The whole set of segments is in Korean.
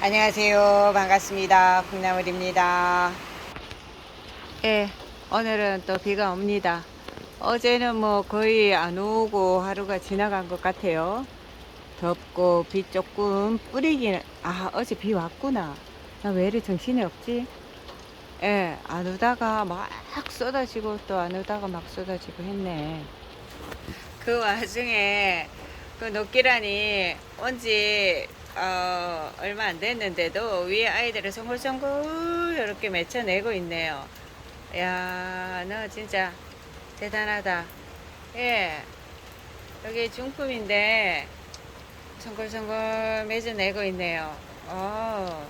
안녕하세요. 반갑습니다. 콩나물입니다. 예, 오늘은 또 비가 옵니다. 어제는 뭐 거의 안 오고 하루가 지나간 것 같아요. 덥고 비 조금 뿌리기는, 아, 어제 비 왔구나. 나 왜 이리 정신이 없지? 예, 안 오다가 막 쏟아지고 또 안 오다가 막 쏟아지고 했네. 그 와중에 그 녹기란이 온지 어, 얼마 안 됐는데도 위에 아이들을 송글송글 이렇게 맺혀내고 있네요. 야, 너 진짜 대단하다. 예, 여기 중품인데 송글송글 맺어내고 있네요. 어,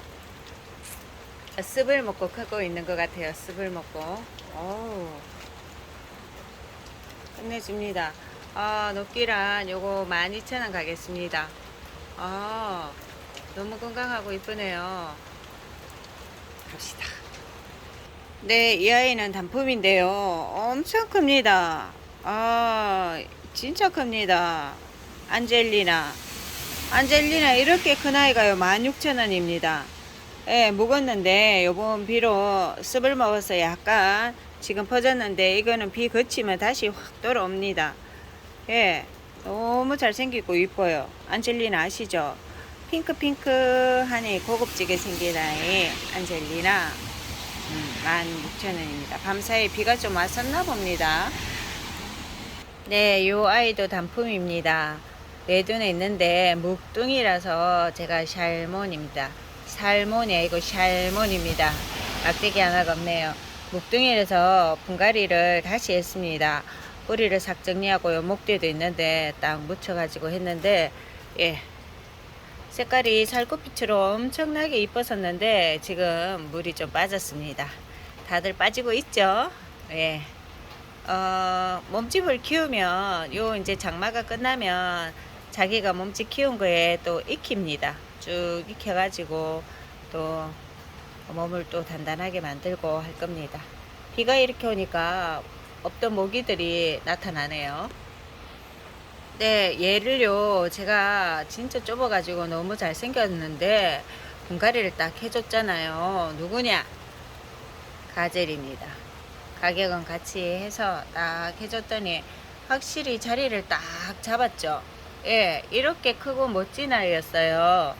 습을 먹고 크고 있는 것 같아요. 습을 먹고. 어, 끝내줍니다. 아, 녹기란 요거 12,000원 가겠습니다. 아, 너무 건강하고 이쁘네요. 갑시다. 네, 이 아이는 단품인데요. 엄청 큽니다. 아, 진짜 큽니다. 안젤리나. 안젤리나 이렇게 큰 아이가요. 16,000원입니다. 예, 묵었는데 요번 비로 습을 먹어서 약간 지금 퍼졌는데 이거는 비 그치면 다시 확 돌아옵니다. 예, 너무 잘생기고 이뻐요. 안젤리나 아시죠? 핑크핑크하니 고급지게 생긴 아이 안젤리나 음, 16,000원입니다. 밤사이 비가 좀 왔었나 봅니다. 네, 요 아이도 단품입니다. 외둔에 있는데 묵둥이라서 제가 샬몬입니다. 살몬이 아니고 샬몬입니다. 막대기 하나가 없네요. 묵둥이라서 분갈이를 다시 했습니다. 뿌리를 싹 정리하고요. 목대도 있는데 딱 묻혀가지고 했는데 예 색깔이 살구빛으로 엄청나게 이뻤었는데 지금 물이 좀 빠졌습니다. 다들 빠지고 있죠? 예. 어, 몸집을 키우면 요 이제 장마가 끝나면 자기가 몸집 키운 거에 또 익힙니다. 쭉 익혀가지고 또 몸을 또 단단하게 만들고 할 겁니다. 비가 이렇게 오니까 없던 모기들이 나타나네요. 네, 얘를요, 제가 진짜 좁아가지고 너무 잘생겼는데, 분갈이를 딱 해줬잖아요. 누구냐? 가젤입니다. 가격은 같이 해서 딱 해줬더니, 확실히 자리를 딱 잡았죠. 예, 이렇게 크고 멋진 아이였어요.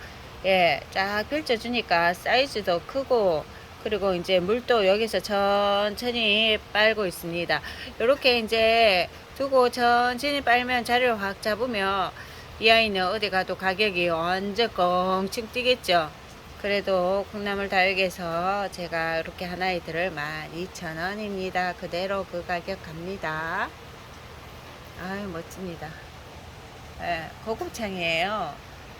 예, 쫙 펼쳐주니까 사이즈도 크고, 그리고 이제 물도 여기서 천천히 빨고 있습니다. 이렇게 이제 두고 천천히 빨면 자리를 확 잡으면 이 아이는 어디 가도 가격이 완전 껑충 뛰겠죠. 그래도 콩나물 다육에서 제가 이렇게 한 아이들을 12,000원입니다. 그대로 그 가격 갑니다. 아유 멋집니다. 예, 고급창이에요.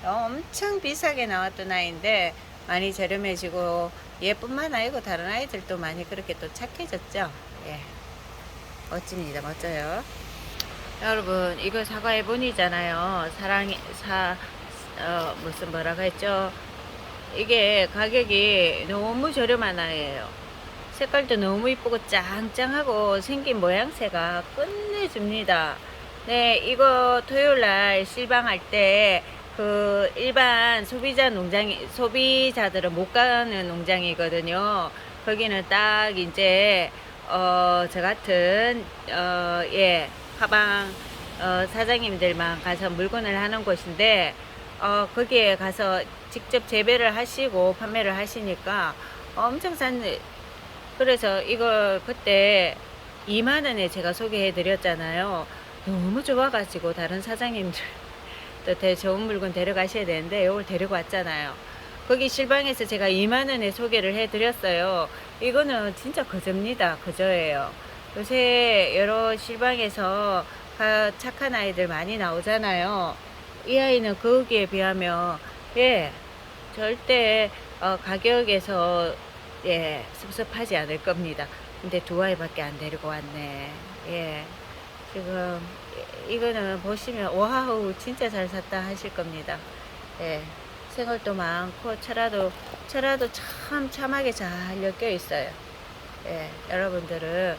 엄청 비싸게 나왔던 아이인데 많이 저렴해지고 얘뿐만 아니고 다른 아이들도 많이 그렇게 또 착해졌죠. 예. 멋집니다. 멋져요. 여러분, 이거 사과의 본이잖아요. 사랑이, 사, 어, 무슨 뭐라고 했죠? 이게 가격이 너무 저렴한 아이예요. 색깔도 너무 이쁘고 짱짱하고 생긴 모양새가 끝내줍니다. 네, 이거 토요일 날 실방할 때 그 일반 소비자 농장이 소비자들은 못 가는 농장이거든요. 거기는 딱 이제 어 저 같은 어예 화방 어 사장님들만 가서 물건을 하는 곳인데 어 거기에 가서 직접 재배를 하시고 판매를 하시니까 엄청 싼 그래서 이걸 그때 2만 원에 제가 소개해 드렸잖아요. 너무 좋아가지고 다른 사장님들 또대 좋은 물건 데려가셔야 되는데 이걸 데리고 왔잖아요. 거기 실방에서 제가 2만 원에 소개를 해 드렸어요. 이거는 진짜 거저입니다. 거저예요. 요새 여러 실방에서 착한 아이들 많이 나오잖아요. 이 아이는 거기에 비하면 예 절대 어, 가격에서 예 섭섭하지 않을 겁니다. 근데 두 아이밖에 안 데리고 왔네. 예 지금 이거는 보시면 와우 진짜 잘 샀다 하실 겁니다. 예, 생얼도 많고 철화도 철화도 참 참하게 잘 엮여 있어요. 예, 여러분들은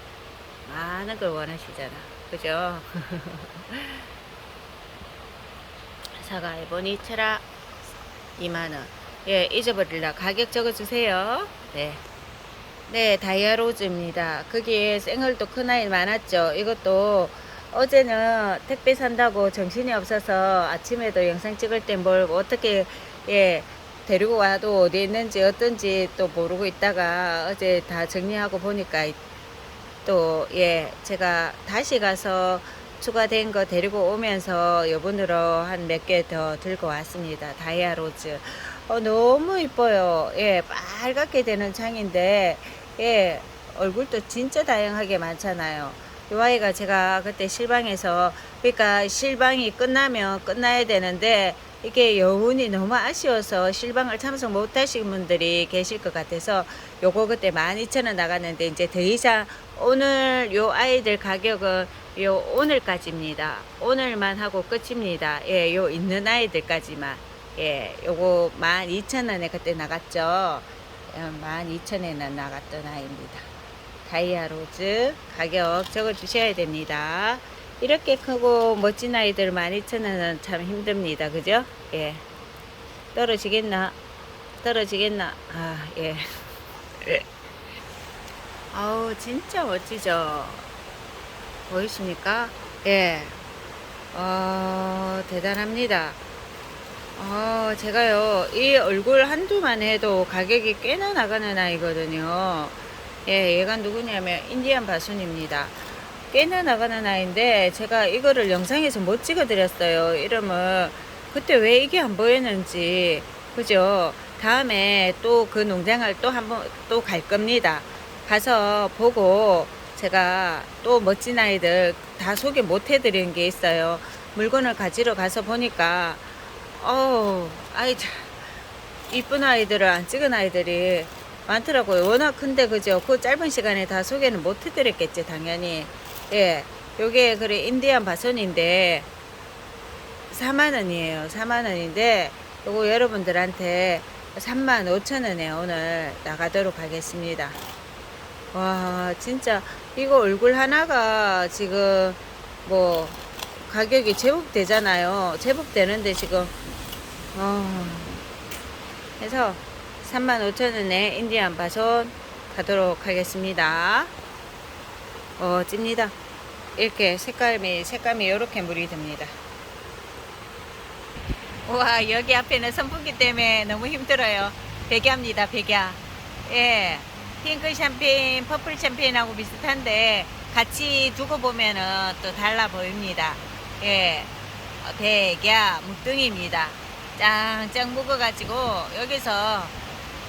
많은 걸 원하시잖아, 그죠? 사과 에보니 철화 2만 원. 예, 잊어버리려 가격 적어주세요. 네. 네, 다이아로즈입니다. 거기에 생얼도 큰 아이 많았죠. 이것도 어제는 택배 산다고 정신이 없어서 아침에도 영상 찍을 때 뭘 어떻게 예 데리고 와도 어디 있는지 어떤지 또 모르고 있다가 어제 다 정리하고 보니까 또 예 제가 다시 가서 추가된 거 데리고 오면서 여분으로 한 몇 개 더 들고 왔습니다. 다이아 로즈. 어, 너무 이뻐요. 예, 빨갛게 되는 창인데, 예, 얼굴도 진짜 다양하게 많잖아요. 이 아이가 제가 그때 실방에서, 그러니까 실방이 끝나면 끝나야 되는데, 이게 여운이 너무 아쉬워서 실방을 참석 못 하신 분들이 계실 것 같아서 요거 그때 12,000원 나갔는데 이제 더 이상 오늘 요 아이들 가격은 요 오늘까지입니다. 오늘만 하고 끝입니다. 예, 요 있는 아이들까지만. 예, 요거 12,000원에 그때 나갔죠. 12,000원에 나갔던 아이입니다. 다이아 로즈 가격 적어 주셔야 됩니다. 이렇게 크고 멋진 아이들 12,000원은 참 힘듭니다. 그죠? 예. 떨어지겠나? 떨어지겠나? 아, 예. 아우, 진짜 멋지죠? 보이십니까? 예. 어, 대단합니다. 어, 제가요, 이 얼굴 한두만 해도 가격이 꽤나 나가는 아이거든요. 예, 얘가 누구냐면 인디안 바순입니다. 꽤나 나가는 아이인데 제가 이거를 영상에서 못 찍어드렸어요. 이름을 그때 왜 이게 안 보였는지 그죠? 다음에 또 그 농장을 또 한번 또 갈 겁니다. 가서 보고 제가 또 멋진 아이들 다 소개 못 해드린 게 있어요. 물건을 가지러 가서 보니까 어우 아이 참 이쁜 아이들을 안 찍은 아이들이 많더라고요. 워낙 큰데 그죠? 그 짧은 시간에 다 소개는 못 해드렸겠지 당연히. 예, 요게 그래 인디안 바손인데 4만 원이에요. 4만 원인데 요거 여러분들한테 3만 5천 원에 오늘 나가도록 하겠습니다. 와 진짜 이거 얼굴 하나가 지금 뭐 가격이 제법 되잖아요. 제법 되는데 지금 어 해서 35,000원에 인디안 바손 가도록 하겠습니다. 어, 찝니다. 이렇게 색감이, 색감이 이렇게 물이 듭니다. 와, 여기 앞에는 선풍기 때문에 너무 힘들어요. 백야입니다, 백야. 예. 핑크 샴페인, 퍼플 샴페인하고 비슷한데 같이 두고 보면은 또 달라 보입니다. 예. 어, 백야, 묵둥이입니다. 짱짱 묵어가지고 여기서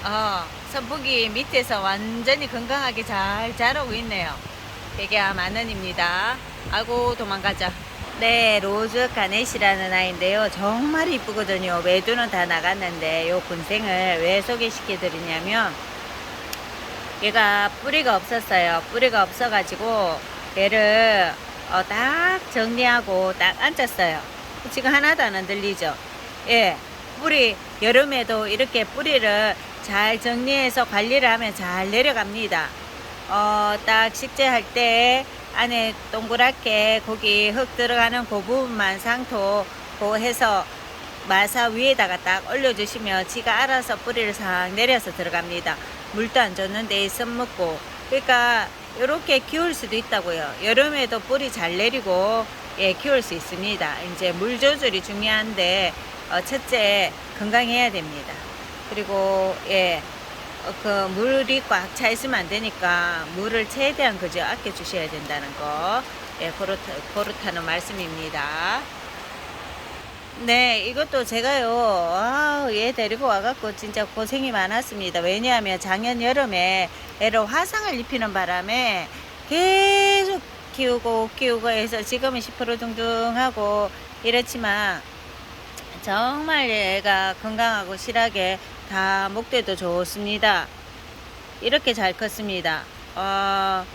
어, 선풍기 밑에서 완전히 건강하게 잘 자라고 있네요. 백야 만원입니다. 아이고 도망가자. 네, 로즈 가넷이라는 아이인데요. 정말 이쁘거든요. 외두는 다 나갔는데 요 군생을 왜 소개시켜 드리냐면 얘가 뿌리가 없었어요. 뿌리가 없어가지고 얘를 어, 딱 정리하고 딱 앉았어요. 지금 하나도 안 흔들리죠. 예, 뿌리 여름에도 이렇게 뿌리를 잘 정리해서 관리를 하면 잘 내려갑니다. 어, 딱 식재할 때 안에 동그랗게 거기 흙 들어가는 그 부분만 상토 고 해서 마사 위에다가 딱 올려주시면 지가 알아서 뿌리를 싹 내려서 들어갑니다. 물도 안 줬는데 선 먹고 그러니까 이렇게 키울 수도 있다고요. 여름에도 뿌리 잘 내리고 예, 키울 수 있습니다. 이제 물 조절이 중요한데 어, 첫째 건강해야 됩니다. 그리고 예, 어, 그 물이 꽉 차 있으면 안 되니까 물을 최대한 그저 아껴 주셔야 된다는 거 예, 그렇다, 그렇다는 말씀입니다. 네, 이것도 제가요, 아, 얘 데리고 와갖고 진짜 고생이 많았습니다. 왜냐하면 작년 여름에 애를 화상을 입히는 바람에 계속 키우고 키우고 해서 지금은 10% 둥둥하고 이렇지만 정말 얘가 건강하고 실하게 다 목대도 좋습니다. 이렇게 잘 컸습니다. 어,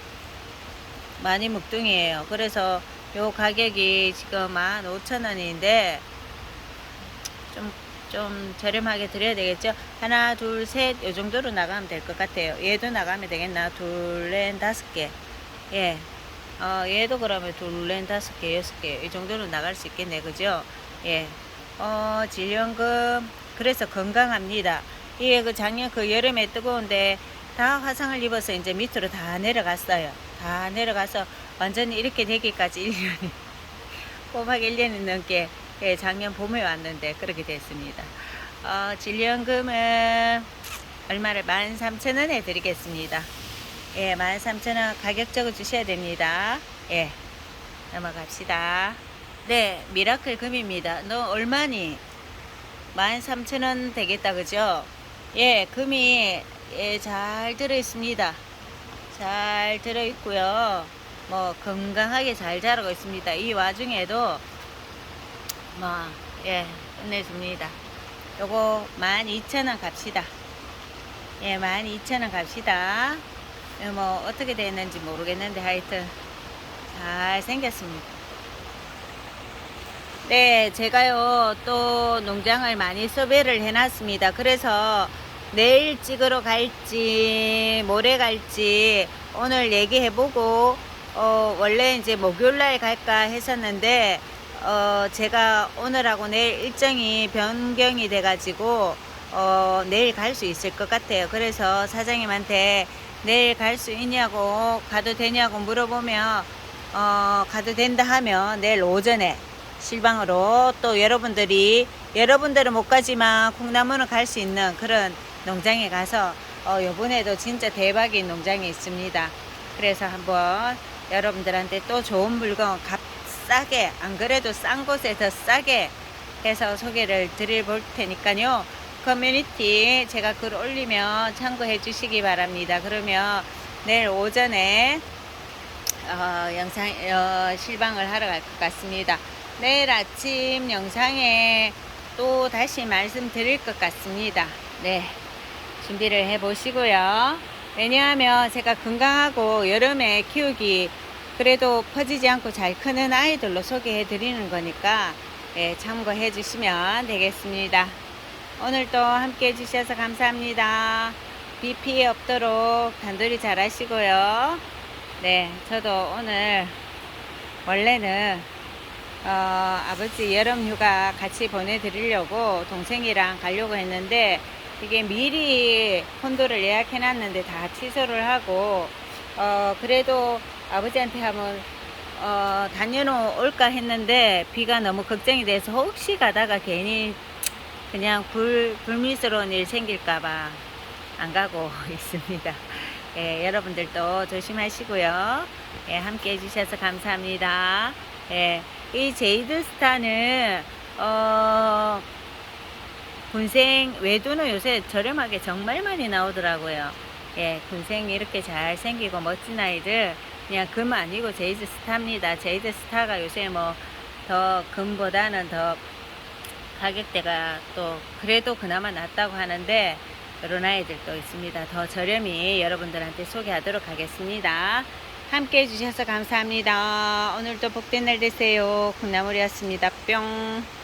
많이 묵둥이에요. 그래서 요 가격이 지금 15,000원인데 좀, 좀 저렴하게 드려야 되겠죠? 하나, 둘, 셋, 요 정도로 나가면 될 것 같아요. 얘도 나가면 되겠나? 둘, 넷, 다섯 개. 예. 어, 얘도 그러면 둘, 넷, 다섯 개, 여섯 개. 이 정도로 나갈 수 있겠네. 그죠? 예. 어, 질연금. 그래서 건강합니다. 이게 그 작년 그 여름에 뜨거운데 다 화상을 입어서 이제 밑으로 다 내려갔어요. 다 내려가서 완전히 이렇게 되기까지 1년이 꼬박 1년이 넘게 예, 작년 봄에 왔는데 그렇게 됐습니다. 어, 진리연금은 얼마를 13,000원에 드리겠습니다. 예, 13,000원 가격 적어 주셔야 됩니다. 예, 넘어갑시다. 네, 미라클 금입니다. 너 얼마니? 13,000원 되겠다, 그죠? 예, 금이 예, 잘 들어 있습니다. 잘 들어 있고요. 뭐 건강하게 잘 자라고 있습니다. 이 와중에도 뭐 예, 끝내줍니다. 요거 12,000원 갑시다. 예, 12,000원 갑시다. 예, 뭐 어떻게 됐는지 모르겠는데 하여튼 잘 생겼습니다. 네, 제가요, 또 농장을 많이 섭외를 해놨습니다. 그래서 내일 찍으러 갈지, 모레 갈지, 오늘 얘기해보고, 어, 원래 이제 목요일날 갈까 했었는데, 어, 제가 오늘하고 내일 일정이 변경이 돼가지고, 어, 내일 갈 수 있을 것 같아요. 그래서 사장님한테 내일 갈 수 있냐고, 가도 되냐고 물어보면, 어, 가도 된다 하면 내일 오전에 실방으로 또 여러분들이 여러분들은 못 가지만 콩나물은 갈수 있는 그런 농장에 가서 어, 요번에도 진짜 대박인 농장이 있습니다. 그래서 한번 여러분들한테 또 좋은 물건 값 싸게 안 그래도 싼 곳에 더 싸게 해서 소개를 드릴 볼 테니까요. 커뮤니티 제가 글 올리면 참고해 주시기 바랍니다. 그러면 내일 오전에 어, 영상 어, 실방을 하러 갈 것 같습니다. 내일 아침 영상에 또 다시 말씀드릴 것 같습니다. 네, 준비를 해 보시고요. 왜냐하면 제가 건강하고 여름에 키우기 그래도 퍼지지 않고 잘 크는 아이들로 소개해 드리는 거니까 예, 참고해 주시면 되겠습니다. 오늘도 함께 해주셔서 감사합니다. 비 피해 없도록 단돌이 잘 하시고요. 네, 저도 오늘 원래는 어, 아버지 여름 휴가 같이 보내드리려고 동생이랑 가려고 했는데 이게 미리 콘도를 예약해 놨는데 다 취소를 하고 어, 그래도 아버지한테 한번 어, 다녀노 올까 했는데 비가 너무 걱정이 돼서 혹시 가다가 괜히 그냥 불, 불미스러운 일 생길까봐 안 가고 있습니다. 예, 여러분들도 조심하시고요. 예, 함께 해주셔서 감사합니다. 예, 이 제이드 스타는, 어, 군생 외두는 요새 저렴하게 정말 많이 나오더라고요. 예, 군생이 이렇게 잘 생기고 멋진 아이들, 그냥 금 아니고 제이드 스타입니다. 제이드 스타가 요새 뭐, 더 금보다는 더 가격대가 또 그래도 그나마 낫다고 하는데 그런 아이들도 있습니다. 더 저렴히 여러분들한테 소개하도록 하겠습니다. 함께 해주셔서 감사합니다. 오늘도 복된 날 되세요. 콩나물이었습니다. 뿅.